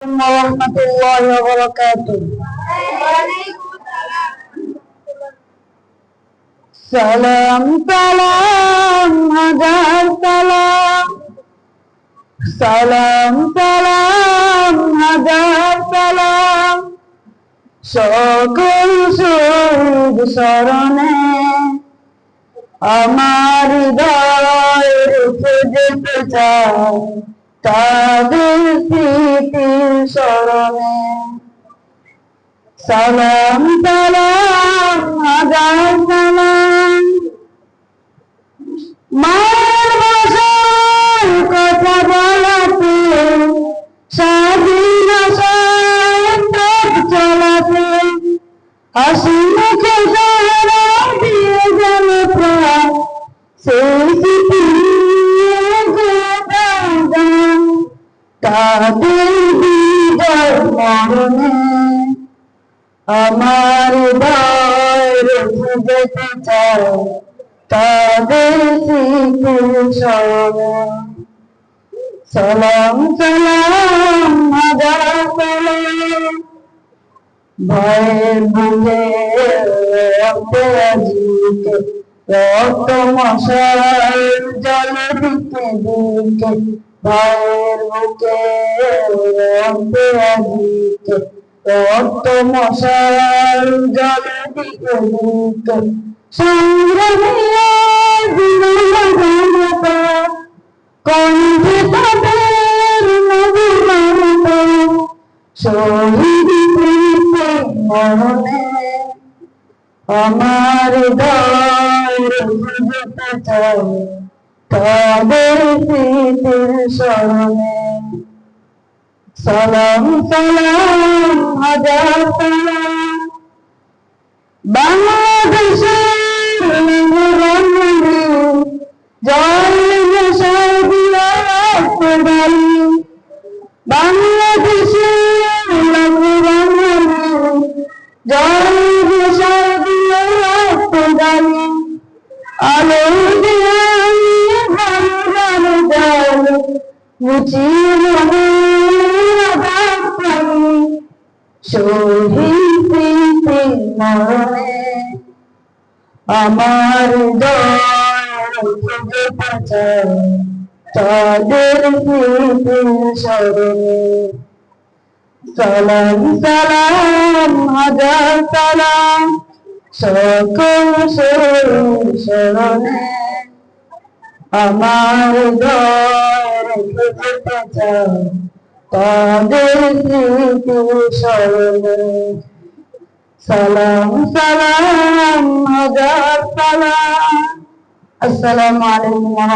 ورحمة الله وبركاته সালাম সালাম হাজার সালাম সালাম সালাম হাজার সালাম সকল শহীদ স্মরণে আমার হৃদয় রেখে যেতে চাই তাদের স্মৃতির স্মরণে সালাম সালাম হাজার সালাম। মায়ের ভাষায় কথা বলাতে স্বাধীন চলাতে, হাসি মুখে দিয়ে গেল সেই আমার ভয় রেখে যেতে তাদের সালাম সালাম হাজার সালাম বুকে রক্তে আজিকে রক্ত মশার জলে দিকে দিকে ভয়ের বুকে রক্তে রক্ত মশার জলে দিকে সংগ্রামিয়া জীবন কণ্ঠে তাদের মরণে আমার যেতে চাই তাদের স্মরণে। সালাম সালাম হাজার সালাম বাংলাদেশের রঙে জয় বাংলাদেশের রঙে জয় আলো দিয়ে ভালো জাল মুছিয়ে শহীদ মরণে আমার তাদের স্মরণে সালাম সালাম হাজার সালাম সকল স্মরণে আমার দয় রেখে যেতে চাই তাদের সালাম সালাম হাজার সালাম। আসসালামু আলাইকুম ওয়া